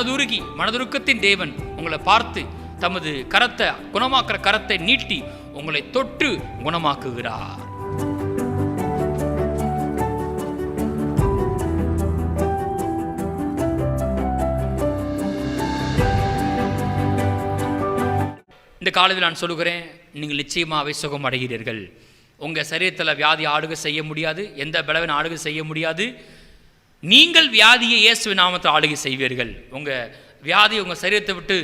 மனதுருகி மனதுருக்கத்தின் தேவன் உங்களை பார்த்து தமது கரத்தை குணமாக்குற கரத்தை நீட்டி உங்களை தொட்டு குணமாக்குகிறார். இந்த காலத்தில் நான் சொல்லுகிறேன் நீங்கள் நிச்சயமாகவே சுகம் அடைகிறீர்கள். உங்கள் சரீரத்தில் வியாதி ஆளுகை செய்ய முடியாது எந்த பலவன் ஆளுகை செய்ய முடியாது. நீங்கள் வியாதியை இயேசு நாமத்தில் ஆளுகை செய்வீர்கள். உங்கள் வியாதி உங்கள் சரீரத்தை விட்டு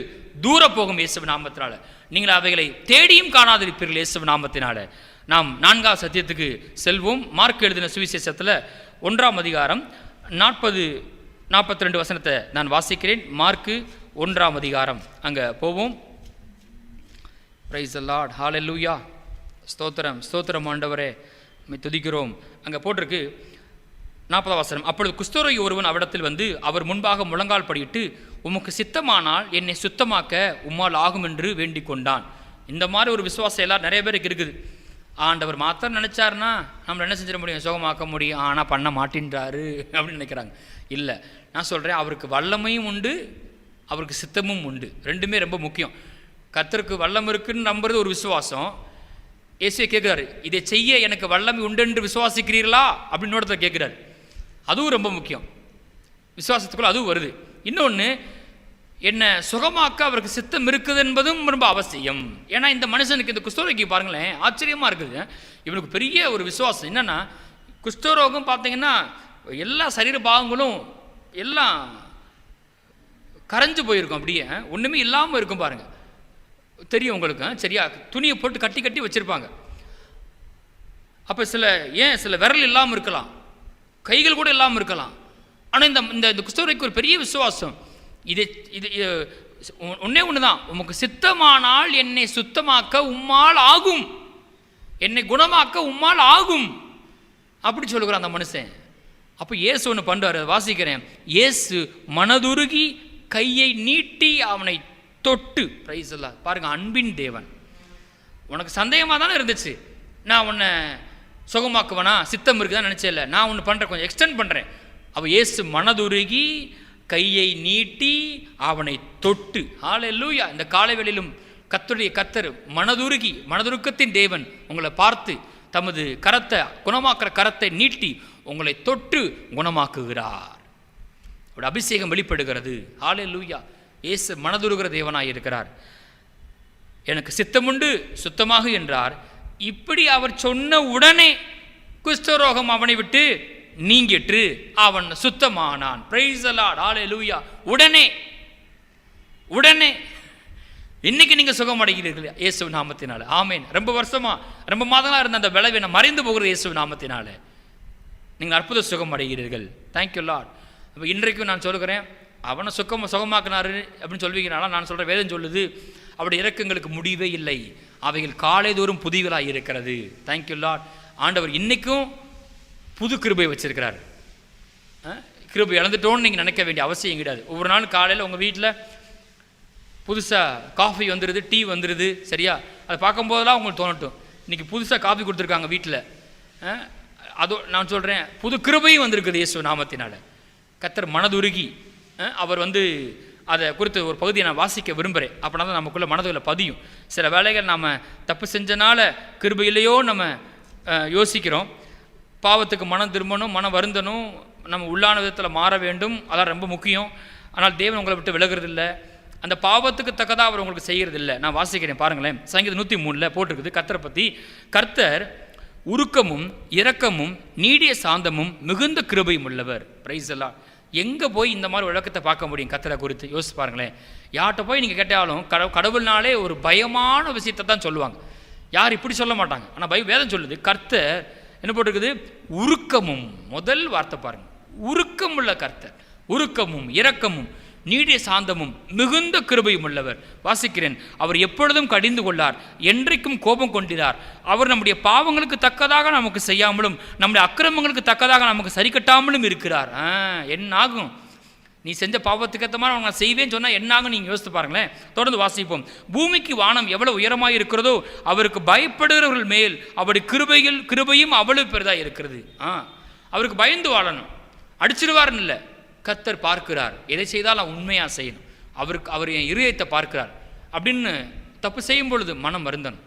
தூர போகும் இயேசு நாமத்தினால. நீங்கள் அவைகளை தேடியும் காணாதிருப்பீர்கள் இயேசு நாமத்தினால. நாம் நான்காவது சத்தியத்துக்கு செல்வோம். மார்க் எழுதின சுவிசேஷத்தில் ஒன்றாம் அதிகாரம் நாற்பது நாற்பத்தி ரெண்டு வசனத்தை நான் வாசிக்கிறேன். மார்க்கு ஒன்றாம் அதிகாரம். அங்கே போவோம். பிரைஸ் லார்ட் ஹாலெல்லூயா ஸ்தோத்திரம் ஸ்தோத்திரம் ஆண்டவரே. துதிக்கிறோம். அங்கே போட்டிருக்கு நாற்பதாம் வசனம். அப்பொழுது குஸ்தோரோகி ஒருவன் அவ்விடத்தில் வந்து அவர் முன்பாக முழங்கால் படியிட்டு உமக்கு சித்தமானால் என்னை சுத்தமாக்க உம்மால் ஆகும் என்று வேண்டிக் கொண்டான் இந்த மாதிரி ஒரு விசுவாசம் எல்லாம் நிறைய பேருக்கு இருக்குது. ஆண்டவர் மாத்திரம் நினச்சாருன்னா நம்ம என்ன செஞ்சிட முடியும்? சுகமாக்க முடியும். ஆனால் பண்ண மாட்டேன்றாரு. அப்படின்னு நினைக்கிறாங்க. இல்லை. நான் சொல்கிறேன் அவருக்கு வல்லமையும் உண்டு அவருக்கு சித்தமும் உண்டு. ரெண்டுமே ரொம்ப முக்கியம். கத்தருக்கு வல்லம் இருக்குன்னு நம்புறது ஒரு விசுவாசம். இயேசுவை கேட்குறாரு இதை செய்ய எனக்கு வல்லமை உண்டு என்று விசுவாசிக்கிறீர்களா? அப்படின்னு ஒருத்தர் கேட்குறாரு. அதுவும் ரொம்ப முக்கியம். விசுவாசத்துக்குள்ளே அதுவும் வருது. இன்னொன்று என்னை சுகமாக்க அவருக்கு சித்தம் இருக்குது என்பதும் ரொம்ப அவசியம். ஏன்னா இந்த மனுஷனுக்கு இந்த குஷ்டரோகி பாருங்களேன் ஆச்சரியமாக இருக்குது. இவனுக்கு பெரிய ஒரு விசுவாசம். என்னன்னா குஷ்டரோகம் பார்த்தீங்கன்னா எல்லா சரீர பாகங்களும் எல்லாம் கரைஞ்சு போயிருக்கும் அப்படியே. ஒன்றுமே இல்லாமல் இருக்கும் பாருங்கள் தெரியும் உங்களுக்கு சரியா? துணியை போட்டு கட்டி கட்டி வச்சுருப்பாங்க. அப்போ சில ஏன் சில விரல் இல்லாமல் இருக்கலாம்? கைகள் கூட இல்லாமல் இருக்கலாம். ஆனால் இந்த இந்த இந்த குஸ்தவரைக்கு ஒரு பெரிய விசுவாசம். இது இது ஒன்றே ஒன்று தான் உமக்கு சித்தமானால் என்னை சுத்தமாக்க உம்மால் ஆகும். என்னை குணமாக்க உம்மால் ஆகும். அப்படி சொல்லுகிறான் அந்த மனுஷன். அப்போ இயேசு ஒன்று பண்ணுறாரு வாசிக்கிறேன். இயேசு மனதுருகி கையை நீட்டி அவனை தொட்டு பிரைஸ் எல்லாம் பாருங்கள் அன்பின் தேவன். உனக்கு சந்தேகமாக தானே இருந்துச்சு? நான் உன்னை சுகமாக்குவனா? சித்தம் இருக்குதான் நினச்சேல நான் ஒன்று பண்ணுறேன் கொஞ்சம் எக்ஸ்டெண்ட் பண்ணுறேன் அவள் ஏசு மனதுருகி கையை நீட்டி அவனை தொட்டு. ஹalleluya இந்த காலைவெளியிலும் கத்துடைய கத்தர் மனதுருகி மனதுருக்கத்தின் தேவன் உங்களை பார்த்து தமது கரத்தை குணமாக்குற கரத்தை நீட்டி உங்களை தொட்டு குணமாக்குகிறார். அவருடைய அபிஷேகம் வெளிப்படுகிறது. ஆளெ லூயா ஏசு மனதுருகிற தேவனாய் இருக்கிறார். எனக்கு சித்தமுண்டு சுத்தமாக என்றார். இப்படி அவர் சொன்ன உடனே குஷ்டரோகம் அவனை விட்டு நீங்கிற்று. அவன் சுத்தமானான். பிரைஸ் அலாட் ஹalleluya உடனே உடனே இன்னைக்கு நீங்க சுகம் அடைகிறீர்கள் இயேசு நாமத்தினால. ஆமேன். ரொம்ப வருஷமா ரொம்ப மாதங்களா இருந்த அந்த விளைவினை மறைந்து போகிற இயேசு நாமத்தினால. நீங்கள் அற்புத சுகம் அடைகிறீர்கள். தேங்க்யூ லாட் அப்போ இன்றைக்கும் நான் சொல்லுகிறேன் அவனை சுகம் சுகமாக்குனாரு அப்படின்னு சொல்வீங்கனால நான் சொல்கிறேன் வேதம் சொல்லுது அவருடைய இறக்கங்களுக்கு முடிவே இல்லை. அவைகள் காலைதோறும் புதிவலாக இருக்கிறது. தேங்க்யூ லாட் ஆண்டவர் இன்றைக்கும் புது கிருபை வச்சுருக்கிறார். கிருபை இழந்துட்டோன்னு நீங்கள் நினைக்க வேண்டிய அவசியம் கிடையாது. ஒவ்வொரு நாள் காலையில் உங்கள் வீட்டில் புதுசாக காஃபி வந்துடுது டீ வந்துடுது சரியா? அதை பார்க்கும்போதெல்லாம் உங்களுக்கு தோணட்டும். இன்றைக்கி புதுசாக காஃபி கொடுத்துருக்காங்க வீட்டில் அதோ நான் சொல்கிறேன் புது கிருபையும் வந்திருக்குது இயேசு நாமத்தினால. கத்தர் மனதுருகி அவர் வந்து அதை குறித்து ஒரு பகுதியை நான் வாசிக்க விரும்புகிறேன் அப்படின்னா தான் நமக்குள்ளே மனதில் பதியும். சில வேலைகள் நாம் தப்பு செஞ்சனால கிருபையிலேயோ இல்லையோ நம்ம யோசிக்கிறோம். பாவத்துக்கு மனம் திரும்பணும் மனம் வருந்தணும் நம்ம உள்ளான விதத்தில் மாற வேண்டும். அதான் ரொம்ப முக்கியம். ஆனால் தேவன் உங்களை விட்டு விலகிறது இல்லை அந்த பாவத்துக்கு தக்கதாக அவர் உங்களுக்கு செய்கிறது இல்லை நான் வாசிக்கிறேன் பாருங்களேன். சங்கீதம் நூற்றி மூணில் போட்டிருக்குது. கர்த்தரை பற்றி கர்த்தர் உருக்கமும் இரக்கமும் நீடிய சாந்தமும் மிகுந்த கிருபையும் உள்ளவர். பிரைஸ் எல்லாம் எங்கே போய் இந்த மாதிரி விளக்கத்தை பார்க்க முடியும்? கத்தரை குறித்து யோசிச்சு பாருங்களேன். யார்கிட்ட போய் நீங்கள் கேட்டாலும் கடவு கடவுள்னாலே ஒரு பயமான விஷயத்தை தான் சொல்லுவாங்க. யார் இப்படி சொல்ல மாட்டாங்க? ஆனால் பயம் வேதம் சொல்லுது கர்த்தர் என்ன போட்டிருக்குது? உருக்கமும் முதல் வார்த்தை பாருங்கள் உருக்கம் உள்ள கர்த்தர். உருக்கமும் இரக்கமும். நீடிய சாந்தமும் மிகுந்த கிருபையும் உள்ளவர். வாசிக்கிறேன் அவர் எப்பொழுதும் கடிந்து கொள்ளார் என்றைக்கும் கோபம் கொண்டிறார் அவர் நம்முடைய பாவங்களுக்கு தக்கதாக நமக்கு செய்யாமலும் நம்முடைய அக்கிரமங்களுக்கு தக்கதாக நமக்கு சரி கட்டாமலும் இருக்கிறார். ஆ, என்ன ஆகும் நீ செஞ்ச பாவத்துக்கு ஏற்ற மாதிரி நான் செய்வேன்னு சொன்னால் என்னாகும்? நீங்கள் யோசித்து பாருங்களேன். தொடர்ந்து வாசிப்போம். பூமிக்கு வானம் எவ்வளோ உயரமாக இருக்கிறதோ அவருக்கு பயப்படுகிறவர்கள் மேல் அவருடைய கிருபையில் கிருபையும் அவ்வளவு பெரிதாக இருக்கிறது. ஆ அவருக்கு பயந்து வாழணும். அடிச்சிடுவார்னு இல்லை. கத்தர் பார்க்கிறார். எதை செய்தாலும் உண்மையாக செய்யணும். அவருக்கு அவர் என் இருதயத்தை பார்க்கிறார். அப்படின்னு தப்பு செய்யும் பொழுது மனம் வருந்தணும்.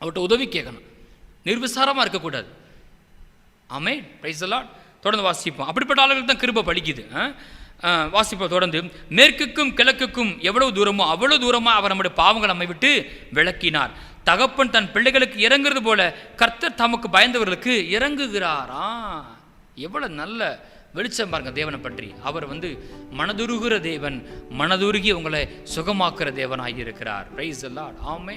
அவர்கிட்ட உதவி கேட்கணும். நிர்விசாரமாக இருக்கக்கூடாது. ஆமே பிரைஸ் எல்லாம் தொடர்ந்து வாசிப்போம். அப்படிப்பட்ட ஆளுகளுக்கு தான் கிருப பலிக்குது. வாசிப்போம் தொடர்ந்து. மேற்குக்கும் கிழக்குக்கும் எவ்வளவு தூரமோ அவ்வளோ தூரமாக அவர் நம்முடைய பாவங்கள் நம்மை விட்டு விளக்கினார் தகப்பன் தன் பிள்ளைகளுக்கு இறங்குறது போல கர்த்தர் தமக்கு பயந்தவர்களுக்கு இறங்குகிறாரா? எவ்வளவு நல்ல வெளிச்சம் பாருங்க தேவனை பற்றி. அவர் வந்து மனதுருகிற தேவன் மனதுருகி உங்களை சுகமாக்குற தேவனாகி இருக்கிறார் பிரைஸ் எல்லாம் ஆமே